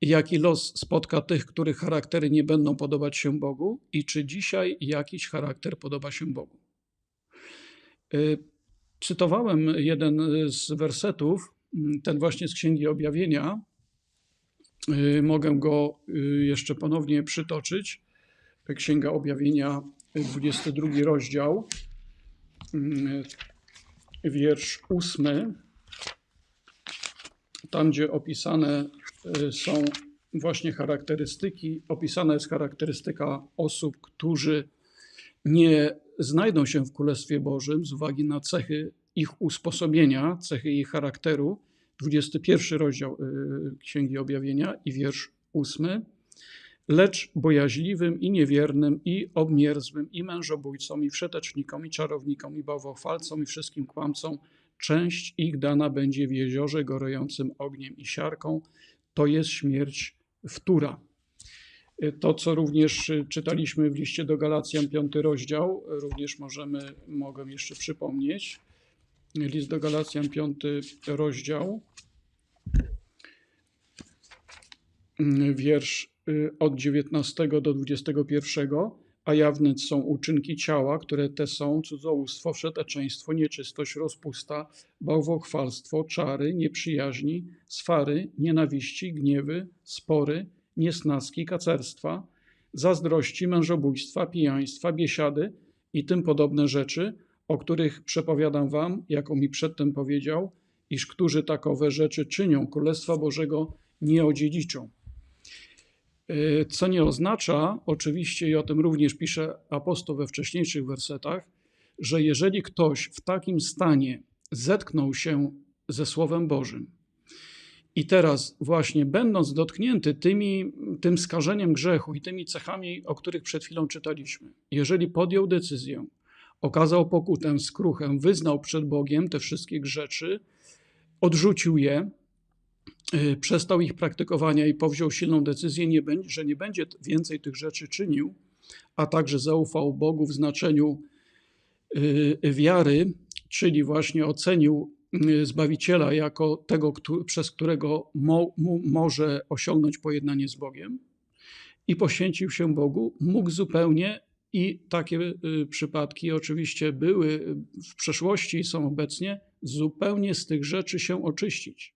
Jaki los spotka tych, których charaktery nie będą podobać się Bogu, i czy dzisiaj jakiś charakter podoba się Bogu? Y, Cytowałem jeden z wersetów, mm, ten właśnie z Księgi Objawienia. Y, Mogę go y, jeszcze ponownie przytoczyć. Księga Objawienia, y, 22 rozdział, mm, wiersz 8. Tam, gdzie opisane są właśnie charakterystyki, opisana jest charakterystyka osób, którzy nie znajdą się w Królestwie Bożym z uwagi na cechy ich usposobienia, cechy ich charakteru. 21 rozdział y, Księgi Objawienia i wiersz 8. Lecz bojaźliwym i niewiernym, i obmierzłym, i mężobójcom, i wszetecznikom, i czarownikom, i bałwochwalcom, i wszystkim kłamcom, część ich dana będzie w jeziorze gorejącym ogniem i siarką. To jest śmierć wtóra. To, co również y, czytaliśmy w liście do Galacjan, piąty rozdział, również możemy, mogę jeszcze przypomnieć. List do Galacjan, piąty rozdział, mm, wiersz od 19 do 21. A jawne są uczynki ciała, które te są cudzołóstwo, wszeteczeństwo, nieczystość, rozpusta, bałwochwalstwo, czary, nieprzyjaźni, swary, nienawiści, gniewy, spory, niesnaski, kacerstwa, zazdrości, mężobójstwa, pijaństwa, biesiady i tym podobne rzeczy, o których przepowiadam wam, jako mi przedtem powiedział, iż którzy takowe rzeczy czynią, Królestwa Bożego nie odziedziczą. Yy, Co nie oznacza, oczywiście, i o tym również pisze apostoł we wcześniejszych wersetach, że jeżeli ktoś w takim stanie zetknął się ze Słowem Bożym, i teraz, właśnie będąc dotknięty tymi, tym skażeniem grzechu i tymi cechami, o których przed chwilą czytaliśmy, jeżeli podjął decyzję, okazał pokutę, skruchę, wyznał przed Bogiem te wszystkie rzeczy, odrzucił je, y, przestał ich praktykowania i powziął silną decyzję, nie będzie, że nie będzie więcej tych rzeczy czynił, a także zaufał Bogu w znaczeniu y, wiary, czyli właśnie ocenił y, Zbawiciela jako tego, przez którego mo, mu, może osiągnąć pojednanie z Bogiem i poświęcił się Bogu, mógł zupełnie i takie y, przypadki oczywiście były w przeszłości i są obecnie, zupełnie z tych rzeczy się oczyścić.